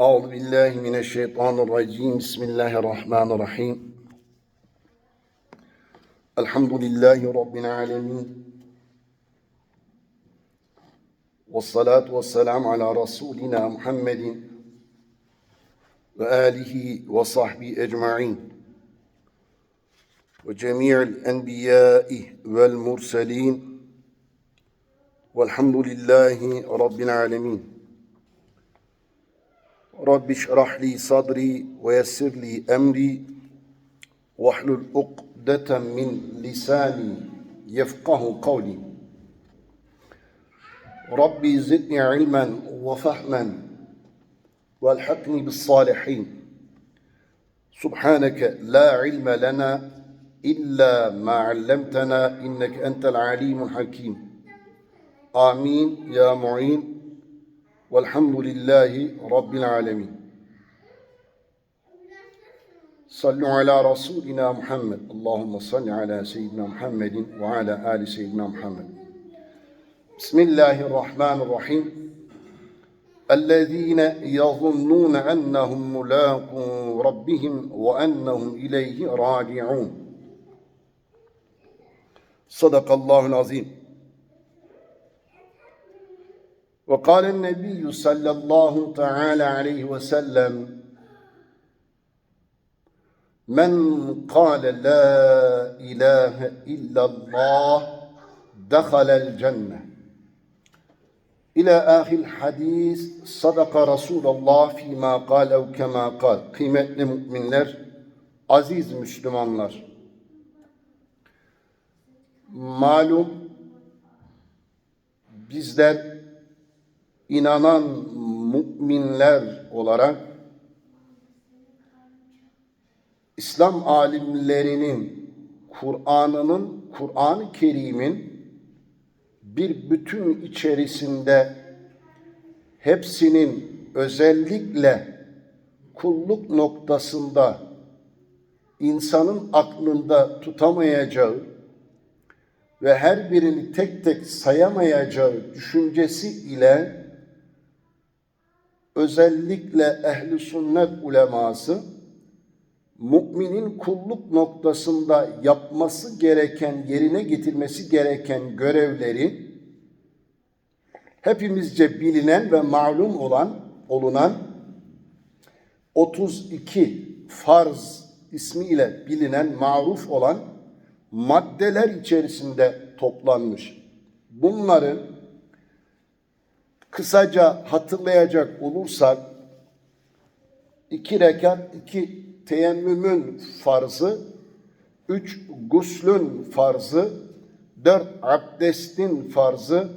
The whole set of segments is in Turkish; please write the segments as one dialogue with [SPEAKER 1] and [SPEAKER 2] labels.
[SPEAKER 1] أعوذ بالله من الشيطان الرجيم بسم الله الرحمن الرحيم الحمد لله رب العالمين والصلاة والسلام على رسولنا محمد وآله وصحبه أجمعين وجميع الأنبياء والمرسلين والحمد لله رب العالمين. رب اشرح لي صدري ويسر لي أمري. واحلل عقدة من لساني يفقه قولي. ربي زدني علما وفهما والحقني بالصالحين. سبحانك لا علم لنا إلا ما علمتنا إنك أنت العليم الحكيم. آمين يا معين. والحمد لله رب العالمين. صلوا على رسولنا محمد. اللهم صل على سيدنا محمد وعلى آل سيدنا محمد. بسم الله الرحمن الرحيم. الذين يظنون أنهم ملاقو ربهم وأنهم إليه راجعون. صدق الله العظيم. وقال النبي صلى الله تعالى عليه وسلم من قال لا إله إلا الله دخل الجنة إلى آخر الحديث صدق رسول الله فيما قال أو كما قال kıymetli müminler, aziz Müslümanlar. Malum bizler inanan müminler olarak İslam alimlerinin Kur'an'ının Kur'an-ı Kerim'in bir bütün içerisinde hepsinin özellikle kulluk noktasında insanın aklında tutamayacağı ve her birini tek tek sayamayacağı düşüncesi ile özellikle ehli sünnet uleması müminin kulluk noktasında yapması gereken, yerine getirmesi gereken görevleri hepimizce bilinen ve malum olan, olunan 32 farz ismiyle bilinen, maruf olan maddeler içerisinde toplanmış. Bunları kısaca hatırlayacak olursak iki rekat, iki teyemmümün farzı, üç guslün farzı, dört abdestin farzı,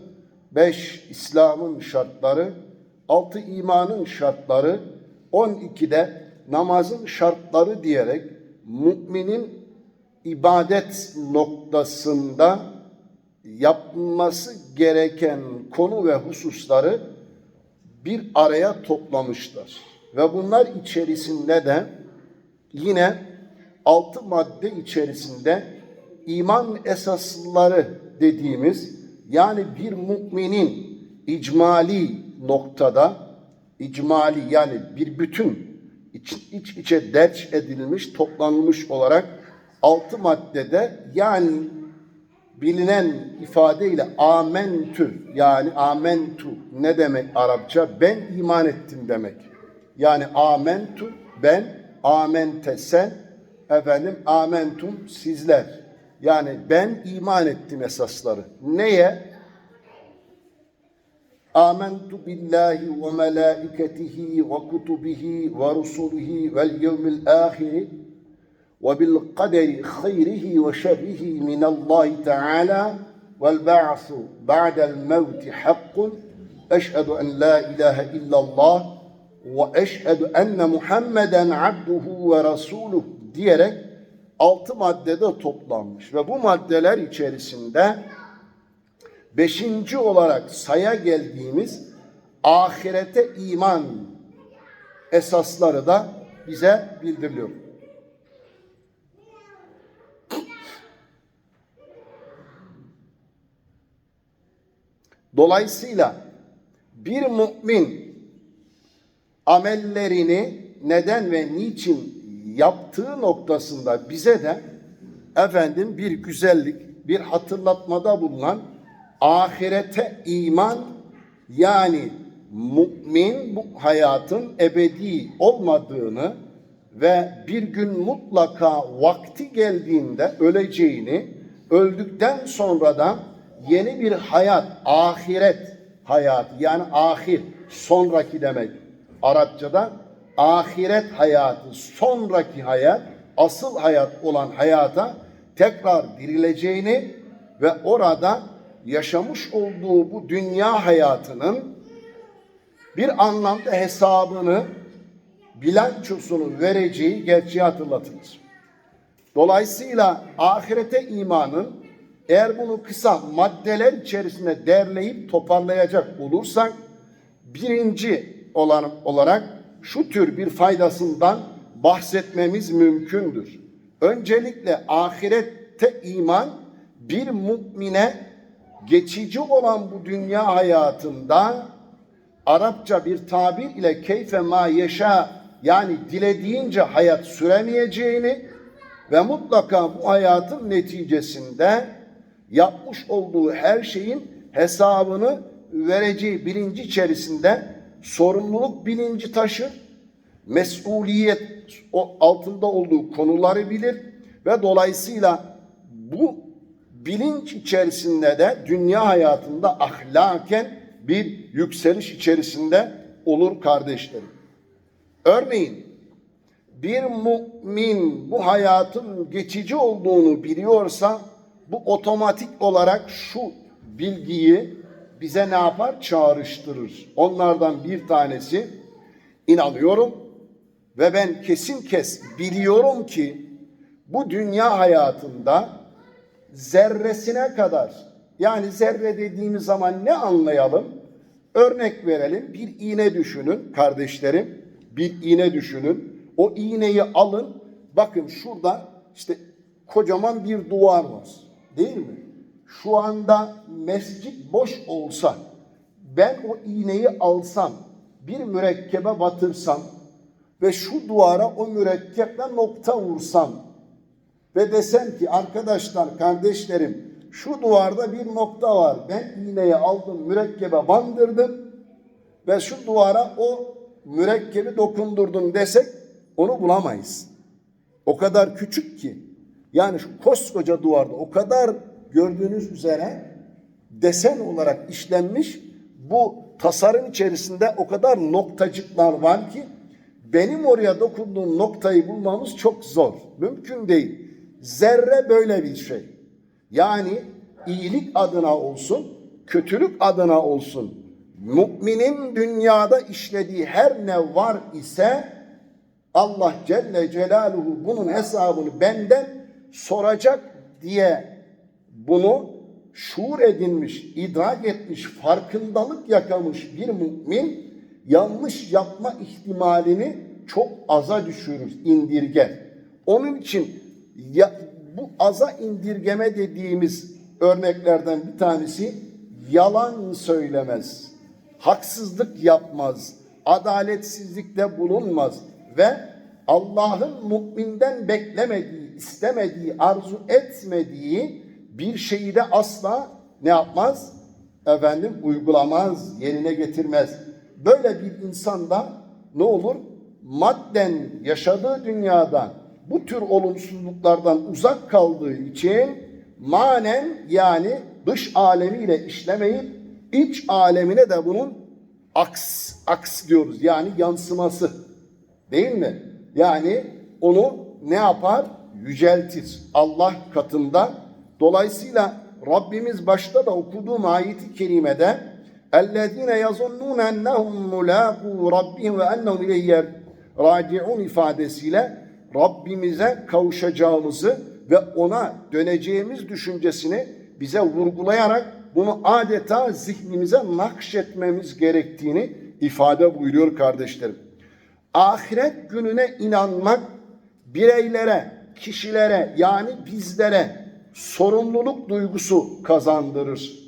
[SPEAKER 1] beş İslam'ın şartları, altı imanın şartları, on iki de namazın şartları diyerek müminin ibadet noktasında yapması gereken konu ve hususları bir araya toplamışlar. Ve bunlar içerisinde de yine altı madde içerisinde iman esasları dediğimiz yani bir müminin icmali noktada icmali yani bir bütün iç, iç içe derç edilmiş, toplanmış olarak altı maddede yani bilinen ifadeyle amentü yani amentu ne demek Arapça? Ben iman ettim demek. Yani amentu ben, amente sen, efendim amentum sizler. Yani ben iman ettim esasları. Neye? Amentu billahi ve melaiketihi ve kutubihi ve rusulihi vel yevmil ahiri وبالقدر خيره وشره من الله تعالى والبعث بعد الموت حق أشهد أن لا إله إلا الله وأشهد أن محمدا عبده ورسوله diyerek altı maddede toplanmış ve bu maddeler içerisinde beşinci olarak saya geldiğimiz ahirete iman esasları da bize bildiriliyor. Dolayısıyla Bir mümin amellerini neden ve niçin yaptığı noktasında bize de efendim bir güzellik, bir hatırlatmada bulunan ahirete iman yani mümin bu hayatın ebedi olmadığını ve bir gün mutlaka vakti geldiğinde öleceğini, öldükten sonra da yeni bir hayat, ahiret hayatı yani ahir, sonraki demek Arapçada ahiret hayatı, sonraki hayat, asıl hayat olan hayata tekrar dirileceğini ve orada yaşamış olduğu bu dünya hayatının bir anlamda hesabını, bilançosunu vereceği gerçeği hatırlatılır. Dolayısıyla ahirete imanın eğer bunu kısa maddeler içerisinde derleyip toparlayacak olursak birinci olan olarak şu tür bir faydasından bahsetmemiz mümkündür. Öncelikle ahirette iman bir mümine geçici olan bu dünya hayatında Arapça bir tabir ile keyfe ma yaşa yani dilediğince hayat süremeyeceğini ve mutlaka bu hayatın neticesinde yapmış olduğu her şeyin hesabını vereceği bilinci içerisinde sorumluluk bilinci taşır, mesuliyet altında olduğu konuları bilir ve dolayısıyla bu bilinç içerisinde de dünya hayatında ahlaken bir yükseliş içerisinde olur kardeşlerim. Örneğin bir mümin bu hayatın geçici olduğunu biliyorsa bu otomatik olarak şu bilgiyi bize ne yapar? Çağrıştırır. Onlardan bir tanesi inanıyorum ve ben kesin kes biliyorum ki bu dünya hayatında zerresine kadar yani zerre dediğimiz zaman ne anlayalım? Örnek verelim. Bir iğne düşünün kardeşlerim. Bir iğne düşünün. O iğneyi alın. Bakın şurada işte kocaman bir duvar var. Değil mi? Şu anda mescit boş olsa ben o iğneyi alsam bir mürekkebe batırsam ve şu duvara o mürekkeple nokta vursam ve desem ki arkadaşlar kardeşlerim şu duvarda bir nokta var. Ben iğneyi aldım, mürekkebe bandırdım ve şu duvara o mürekkebi dokundurdum desek onu bulamayız. O kadar küçük ki. Yani şu koskoca duvarda o kadar gördüğünüz üzere desen olarak işlenmiş bu tasarım içerisinde o kadar noktacıklar var ki benim oraya dokunduğum noktayı bulmamız çok zor. Mümkün değil. Zerre böyle bir şey. Yani iyilik adına olsun, kötülük adına olsun. Müminin dünyada işlediği her ne var ise Allah Celle Celaluhu bunun hesabını benden soracak diye bunu şuur edinmiş, idrak etmiş, farkındalık yakamış bir mümin yanlış yapma ihtimalini çok aza düşürür, indirger. Onun için ya, bu aza indirgeme dediğimiz örneklerden bir tanesi yalan söylemez, haksızlık yapmaz, adaletsizlikte bulunmaz ve Allah'ın müminden beklemediği, istemediği, arzu etmediği bir şeyi de asla ne yapmaz? Efendim uygulamaz, yerine getirmez. Böyle bir insanda ne olur? Madden yaşadığı dünyada bu tür olumsuzluklardan uzak kaldığı için manen yani dış alemiyle işlemeyip iç alemine de bunun aks, aks diyoruz. Yani yansıması. Değil mi? Yani onu ne yapar? Yüceltir. Allah katında. Dolayısıyla Rabbimiz başta da okuduğum ayeti kerimede اَلَّذ۪ينَ يَظُنُّونَ اَنَّهُمْ مُلَاقُوا رَبِّهِمْ وَاَنَّهُمْ اِلَيْهِ raciun ifadesiyle Rabbimize kavuşacağımızı ve ona döneceğimiz düşüncesini bize vurgulayarak bunu adeta zihnimize nakşetmemiz gerektiğini ifade buyuruyor kardeşlerim. Ahiret gününe inanmak bireylere, kişilere yani bizlere sorumluluk duygusu kazandırır.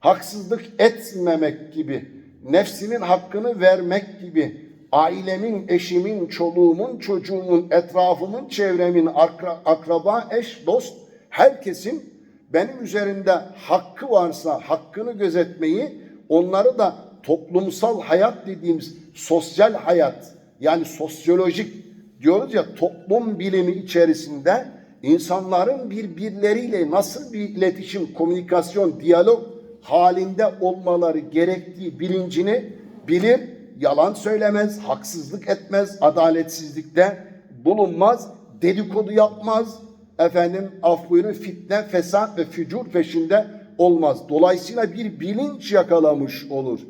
[SPEAKER 1] Haksızlık etmemek gibi nefsimin hakkını vermek gibi ailemin, eşimin, çoluğumun, çocuğumun, etrafımın, çevremin, akra, akraba, eş, dost, herkesin benim üzerimde hakkı varsa hakkını gözetmeyi, onları da toplumsal hayat dediğimiz sosyal hayat, yani sosyolojik diyoruz ya toplum bilimi içerisinde insanların birbirleriyle nasıl bir iletişim, komünikasyon, diyalog halinde olmaları gerektiği bilincini bilir, yalan söylemez, haksızlık etmez, adaletsizlikte bulunmaz, dedikodu yapmaz, efendim af buyurun fitne, fesat ve fücur peşinde olmaz. Dolayısıyla bir bilinç yakalamış olur.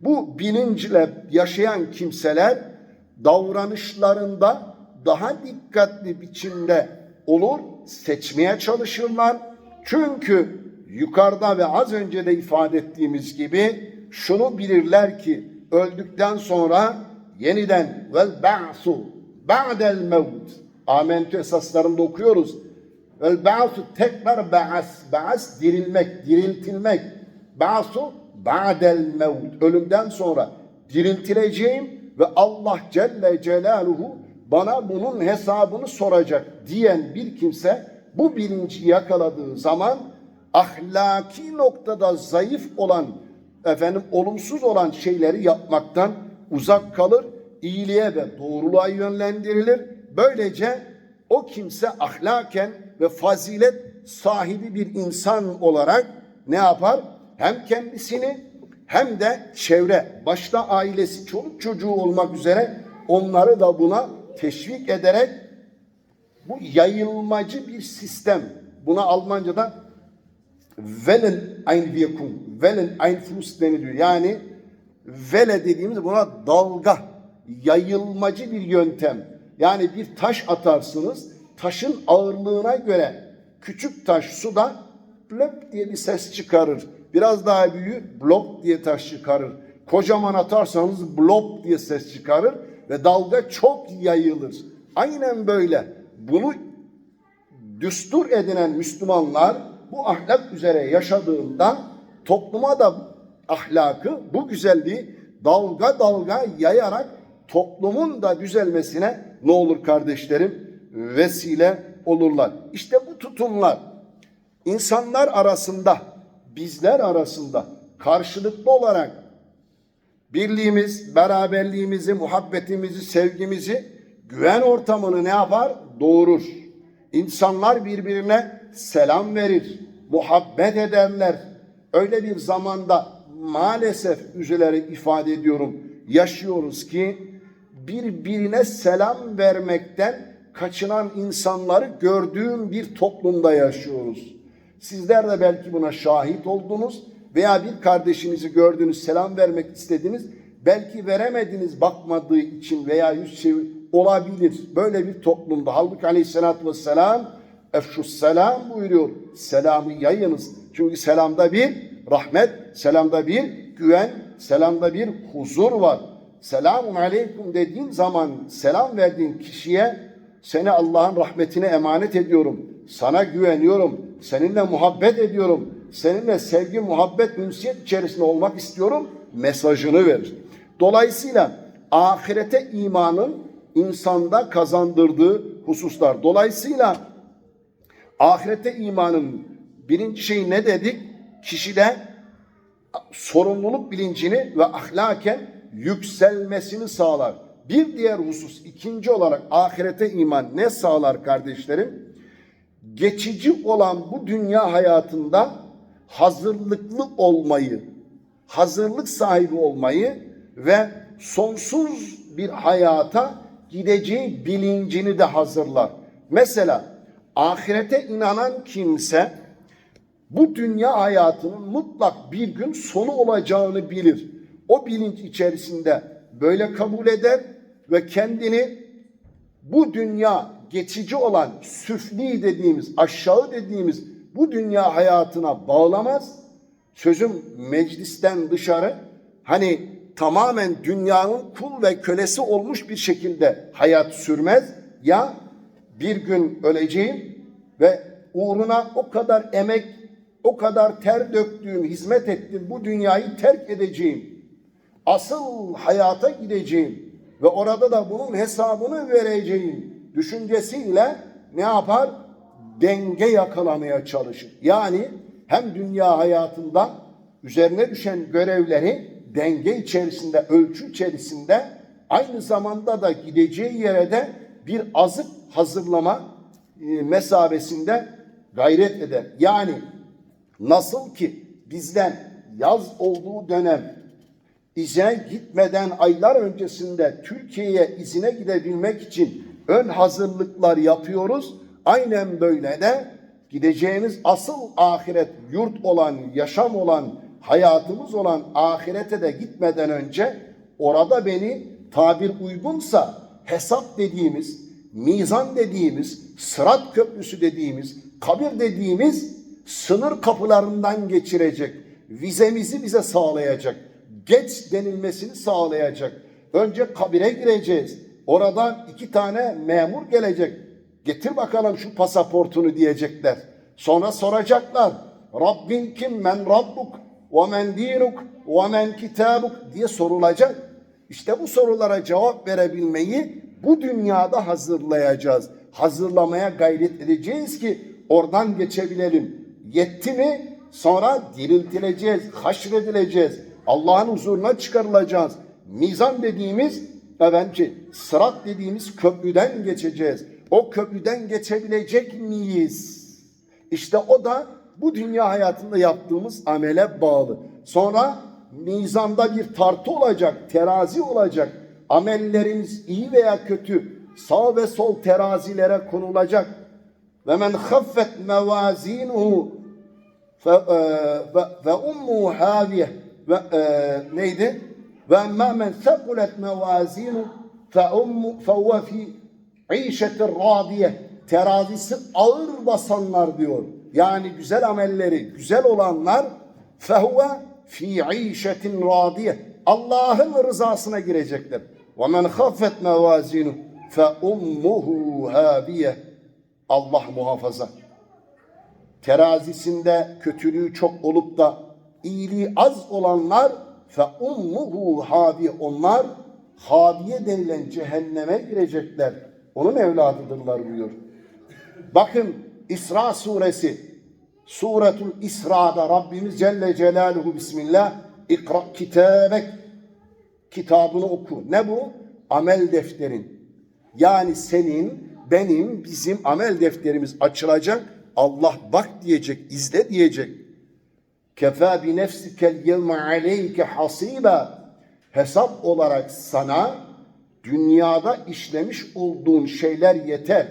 [SPEAKER 1] Bu bilinçle yaşayan kimseler davranışlarında daha dikkatli biçimde olur, seçmeye çalışırlar. Çünkü yukarıda ve az önce de ifade ettiğimiz gibi şunu bilirler ki öldükten sonra yeniden vel ba'su ba'del mevt Amentü esaslarında okuyoruz. Vel ba'su tekrar ba'as. Ba'as dirilmek, diriltilmek. Ba'su ba'del mevt. Ölümden sonra diriltileceğim ve Allah Celle Celaluhu bana bunun hesabını soracak diyen bir kimse bu bilinci yakaladığı zaman ahlaki noktada zayıf olan efendim olumsuz olan şeyleri yapmaktan uzak kalır, iyiliğe ve doğruluğa yönlendirilir. Böylece o kimse ahlaken ve fazilet sahibi bir insan olarak ne yapar? Hem kendisini hem de çevre, başta ailesi, çoluk çocuğu olmak üzere onları da buna teşvik ederek bu yayılmacı bir sistem. Buna Almanca'da Wellen Einwirkung, Wellen Einfluss deniliyor. Yani vele dediğimiz buna dalga, yayılmacı bir yöntem. Yani bir taş atarsınız, taşın ağırlığına göre küçük taş suda blöp diye bir ses çıkarır. Biraz daha büyüğü blop diye taş çıkarır. Kocaman atarsanız blop diye ses çıkarır ve dalga çok yayılır. Aynen böyle. Bunu düstur edinen Müslümanlar bu ahlak üzere yaşadığında topluma da ahlakı, bu güzelliği dalga dalga yayarak toplumun da düzelmesine ne olur kardeşlerim? Vesile olurlar. İşte bu tutumlar insanlar arasında, bizler arasında karşılıklı olarak birliğimiz, beraberliğimizi, muhabbetimizi, sevgimizi, güven ortamını ne yapar? Doğurur. İnsanlar birbirine selam verir, muhabbet ederler. Öyle bir zamanda maalesef üzülerek ifade ediyorum, yaşıyoruz ki birbirine selam vermekten kaçınan insanları gördüğüm bir toplumda yaşıyoruz. Sizler de belki buna şahit oldunuz veya bir kardeşinizi gördünüz, selam vermek istediniz. Belki veremediniz bakmadığı için veya yüz çevir olabilir. Böyle bir toplumda. Halbuki aleyhissalatü vesselam efşus selam buyuruyor. Selamı yayınız. Çünkü selamda bir rahmet, selamda bir güven, selamda bir huzur var. Selamun aleyküm dediğin zaman selam verdiğin kişiye seni Allah'ın rahmetine emanet ediyorum. Sana güveniyorum. Seninle muhabbet ediyorum. Seninle sevgi, muhabbet, ünsiyet içerisinde olmak istiyorum. Mesajını verir. Dolayısıyla ahirete imanın insanda kazandırdığı hususlar. Dolayısıyla ahirete imanın birinci şeyi ne dedik? Kişide sorumluluk bilincini ve ahlaken yükselmesini sağlar. Bir diğer husus ikinci olarak ahirete iman ne sağlar kardeşlerim? Geçici olan bu dünya hayatında hazırlıklı olmayı, hazırlık sahibi olmayı ve sonsuz bir hayata gideceği bilincini de hazırlar. Mesela ahirete inanan kimse bu dünya hayatının mutlak bir gün sonu olacağını bilir. O bilinç içerisinde böyle kabul eder ve kendini bu dünya geçici olan süfli dediğimiz, aşağı dediğimiz bu dünya hayatına bağlamaz. Sözüm meclisten dışarı hani tamamen dünyanın kul ve kölesi olmuş bir şekilde hayat sürmez. Ya bir gün öleceğim ve uğruna o kadar emek, o kadar ter döktüğüm, hizmet ettim, bu dünyayı terk edeceğim. asıl hayata gideceğim ve orada da bunun hesabını vereceğim düşüncesiyle ne yapar? Denge yakalamaya çalışır. Yani hem dünya hayatında üzerine düşen görevleri denge içerisinde, ölçü içerisinde aynı zamanda da gideceği yere de bir azık hazırlama e, mesabesinde gayret eder. Yani nasıl ki bizden yaz olduğu dönem izine gitmeden aylar öncesinde Türkiye'ye izine gidebilmek için ön hazırlıklar yapıyoruz. Aynen böyle de gideceğimiz asıl ahiret yurt olan, yaşam olan, hayatımız olan ahirete de gitmeden önce orada beni tabir uygunsa hesap dediğimiz, mizan dediğimiz, sırat köprüsü dediğimiz, kabir dediğimiz sınır kapılarından geçirecek, vizemizi bize sağlayacak, geç denilmesini sağlayacak. Önce kabire gireceğiz. Oradan iki tane memur gelecek. Getir bakalım şu pasaportunu diyecekler. Sonra soracaklar. Rabbin kim? Men Rabbuk? Ve men dinuk? Ve men kitabuk? diye sorulacak. İşte bu sorulara cevap verebilmeyi bu dünyada hazırlayacağız. Hazırlamaya gayret edeceğiz ki oradan geçebilelim. Yetti mi? Sonra diriltileceğiz, haşredileceğiz. Allah'ın huzuruna çıkarılacağız. Mizan dediğimiz efendim sırat dediğimiz köprüden geçeceğiz. O köprüden geçebilecek miyiz? İşte o da bu dünya hayatında yaptığımız amele bağlı. Sonra mizanda bir tartı olacak, terazi olacak. Amellerimiz iyi veya kötü sağ ve sol terazilere konulacak. Ve men haffet mevazinuhu e, ve, ummu haviye ve e, neydi? Ve emmâ men sekulet mevazinu fe ummu fe huve fi İşetir radiye terazisi ağır basanlar diyor. Yani güzel amelleri güzel olanlar fehuve fi işetin radiye Allah'ın rızasına girecekler. Ve men haffet mevazinu fe ummuhu haviye Allah muhafaza. Terazisinde kötülüğü çok olup da iyiliği az olanlar fe ummuhu haviye onlar haviye denilen cehenneme girecekler. Onun evladıdırlar buyuyor. Bakın İsra suresi Suretul İsra'da Rabbimiz Celle Celaluhu Bismillah İkra kitabek kitabını oku. Ne bu? Amel defterin. Yani senin, benim, bizim amel defterimiz açılacak. Allah bak diyecek, izle diyecek. Kefa bi nefsikel yevme aleyke hasiba. Hesap olarak sana dünyada işlemiş olduğun şeyler yeter.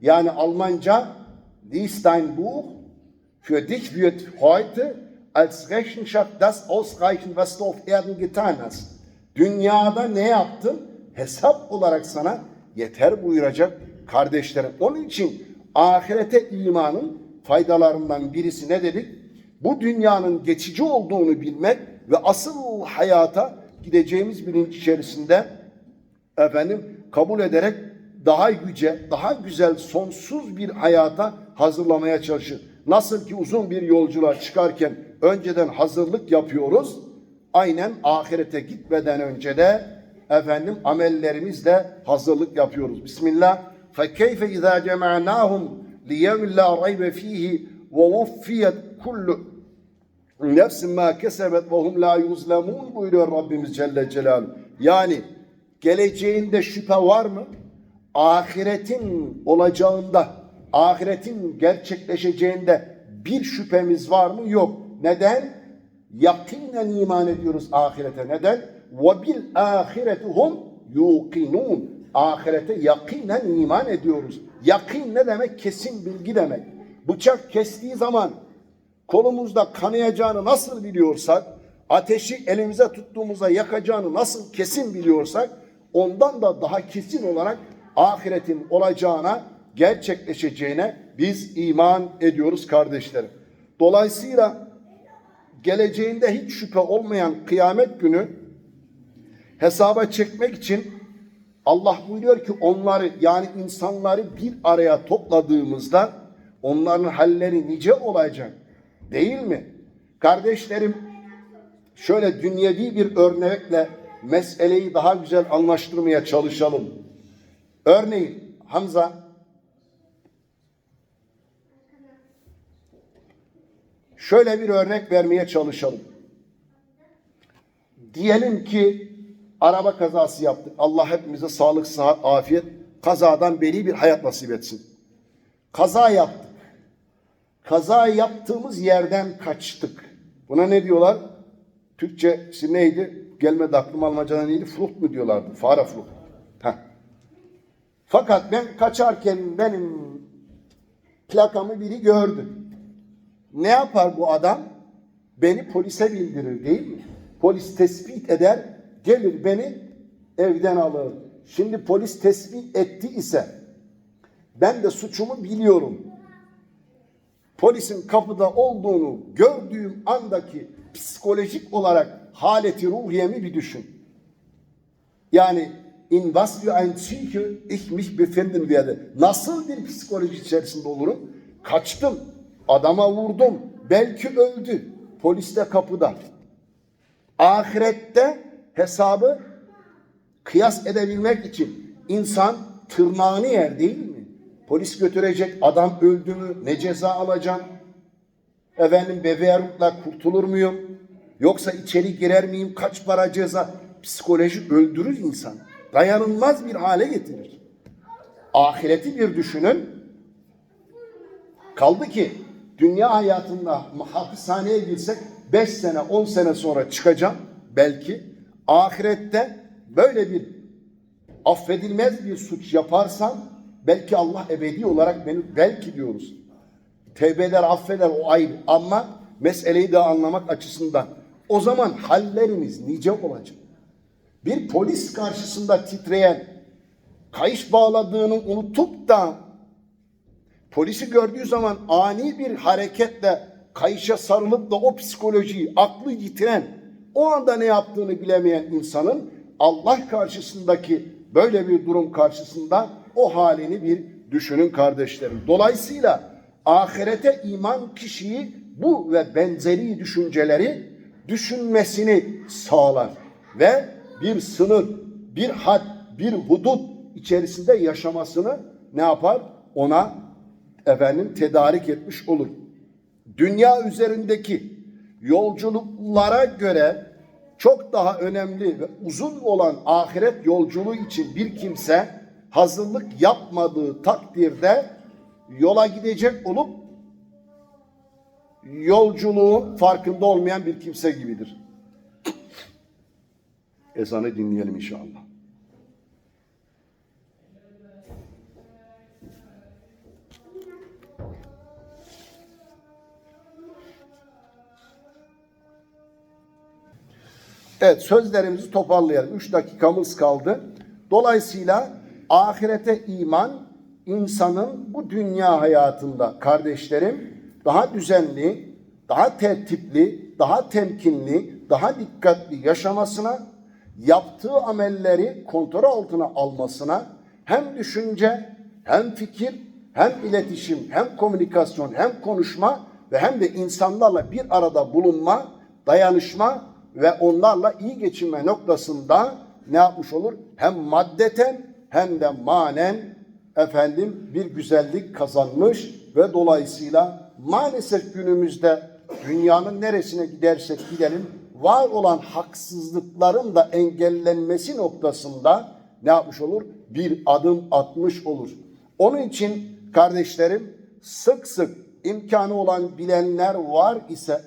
[SPEAKER 1] Yani Almanca dies dein Buch für dich wird heute als Rechenschaft das ausreichen, was du auf Erden getan hast. Dünyada ne yaptın? Hesap olarak sana yeter buyuracak kardeşlerim. Onun için ahirete imanın faydalarından birisi ne dedik? Bu dünyanın geçici olduğunu bilmek ve asıl hayata gideceğimiz bilinç içerisinde efendim kabul ederek daha yüce, daha güzel, sonsuz bir hayata hazırlamaya çalışır. Nasıl ki uzun bir yolculuğa çıkarken önceden hazırlık yapıyoruz. Aynen ahirete gitmeden önce de efendim amellerimizle hazırlık yapıyoruz. Bismillah. فَكَيْفَ اِذَا جَمَعْنَاهُمْ لِيَوْمٍ لَا رَيْبَ ف۪يهِ وَوَفِّيَتْ كُلُّ nefsin ma kesebet ve hum la yuzlemun buyuruyor Rabbimiz Celle Celaluhu. Yani geleceğinde şüphe var mı? Ahiretin olacağında, ahiretin gerçekleşeceğinde bir şüphemiz var mı? Yok. Neden? Yakinen iman ediyoruz ahirete. Neden? Ve bil ahiretuhum yuqinun. Ahirete yakinen iman ediyoruz. Yakin ne demek? Kesin bilgi demek. Bıçak kestiği zaman kolumuzda kanayacağını nasıl biliyorsak, ateşi elimize tuttuğumuzda yakacağını nasıl kesin biliyorsak, ondan da daha kesin olarak ahiretin olacağına, gerçekleşeceğine biz iman ediyoruz kardeşlerim. Dolayısıyla geleceğinde hiç şüphe olmayan kıyamet günü hesaba çekmek için Allah buyuruyor ki onları yani insanları bir araya topladığımızda onların halleri nice olacak değil mi? Kardeşlerim şöyle dünyevi bir örnekle meseleyi daha güzel anlaştırmaya çalışalım. Örneğin Hamza şöyle bir örnek vermeye çalışalım. Diyelim ki araba kazası yaptık. Allah hepimize sağlık, sıhhat, afiyet, kazadan beri bir hayat nasip etsin. Kaza yaptık. Kaza yaptığımız yerden kaçtık. Buna ne diyorlar? Türkçesi neydi? Gelmedi aklıma Almanca'da neydi? Flucht mu diyorlardı? Fare flucht. Heh. Fakat ben kaçarken benim plakamı biri gördü. Ne yapar bu adam? Beni polise bildirir değil mi? Polis tespit eder, gelir beni evden alır. Şimdi polis tespit etti ise ben de suçumu biliyorum. Polisin kapıda olduğunu gördüğüm andaki psikolojik olarak haleti ruhiyemi bir düşün. Yani in was für ein Psyche ich mich befinden werde. Nasıl bir psikoloji içerisinde olurum? Kaçtım. Adama vurdum. Belki öldü. Polis de kapıda. Ahirette hesabı kıyas edebilmek için insan tırnağını yer değil mi? Polis götürecek adam öldü mü? Ne ceza alacağım? Efendim bebeğerlikle kurtulur muyum? Yoksa içeri girer miyim? Kaç para ceza? Psikoloji öldürür insan. Dayanılmaz bir hale getirir. Ahireti bir düşünün. Kaldı ki dünya hayatında hapishaneye girsek 5 sene 10 sene sonra çıkacağım belki. Ahirette böyle bir affedilmez bir suç yaparsam belki Allah ebedi olarak beni belki diyoruz. Tevbe eder affeder o ayrı ama meseleyi de anlamak açısından o zaman hallerimiz nice olacak. Bir polis karşısında titreyen kayış bağladığını unutup da polisi gördüğü zaman ani bir hareketle kayışa sarılıp da o psikolojiyi, aklı yitiren, o anda ne yaptığını bilemeyen insanın Allah karşısındaki böyle bir durum karşısında o halini bir düşünün kardeşlerim. Dolayısıyla ahirete iman kişiyi bu ve benzeri düşünceleri düşünmesini sağlar ve bir sınır, bir had, bir hudut içerisinde yaşamasını ne yapar? Ona efendim tedarik etmiş olur. Dünya üzerindeki yolculuklara göre çok daha önemli ve uzun olan ahiret yolculuğu için bir kimse hazırlık yapmadığı takdirde yola gidecek olup yolculuğun farkında olmayan bir kimse gibidir. Ezanı dinleyelim inşallah. Evet sözlerimizi toparlayalım. Üç dakikamız kaldı. Dolayısıyla ahirete iman insanın bu dünya hayatında kardeşlerim daha düzenli, daha tertipli, daha temkinli, daha dikkatli yaşamasına, yaptığı amelleri kontrol altına almasına hem düşünce, hem fikir, hem iletişim, hem komünikasyon, hem konuşma ve hem de insanlarla bir arada bulunma, dayanışma ve onlarla iyi geçinme noktasında ne yapmış olur? Hem maddeten hem de manen efendim bir güzellik kazanmış ve dolayısıyla maalesef günümüzde dünyanın neresine gidersek gidelim var olan haksızlıkların da engellenmesi noktasında ne yapmış olur? Bir adım atmış olur. Onun için kardeşlerim sık sık imkanı olan bilenler var ise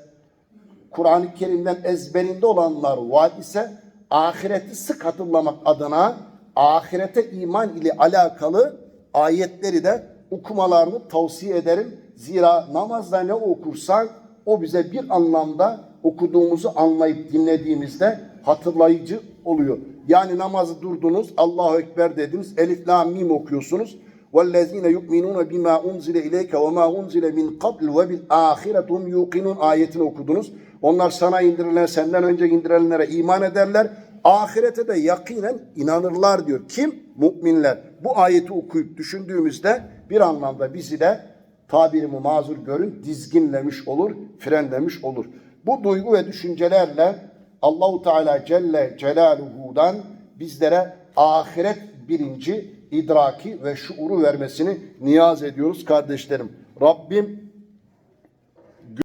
[SPEAKER 1] Kur'an-ı Kerim'den ezberinde olanlar var ise ahireti sık hatırlamak adına ahirete iman ile alakalı ayetleri de okumalarını tavsiye ederim. Zira namazda ne okursak o bize bir anlamda okuduğumuzu anlayıp dinlediğimizde hatırlayıcı oluyor. Yani namazı durdunuz, Allahu Ekber dediniz, Elif La Mim okuyorsunuz. وَالَّذ۪ينَ يُؤْمِنُونَ بِمَا اُنْزِلَ اِلَيْكَ وَمَا اُنْزِلَ مِنْ قَبْلِ وَبِالْآخِرَةُ هُمْ يُوقِنُونَ ayetini okudunuz. Onlar sana indirilen, senden önce indirilenlere iman ederler. Ahirete de yakinen inanırlar diyor. Kim? Müminler. Bu ayeti okuyup düşündüğümüzde bir anlamda bizi de tabirimi mazur görün dizginlemiş olur, frenlemiş olur. Bu duygu ve düşüncelerle Allahu Teala Celle Celaluhu'dan bizlere ahiret bilinci, idraki ve şuuru vermesini niyaz ediyoruz kardeşlerim. Rabbim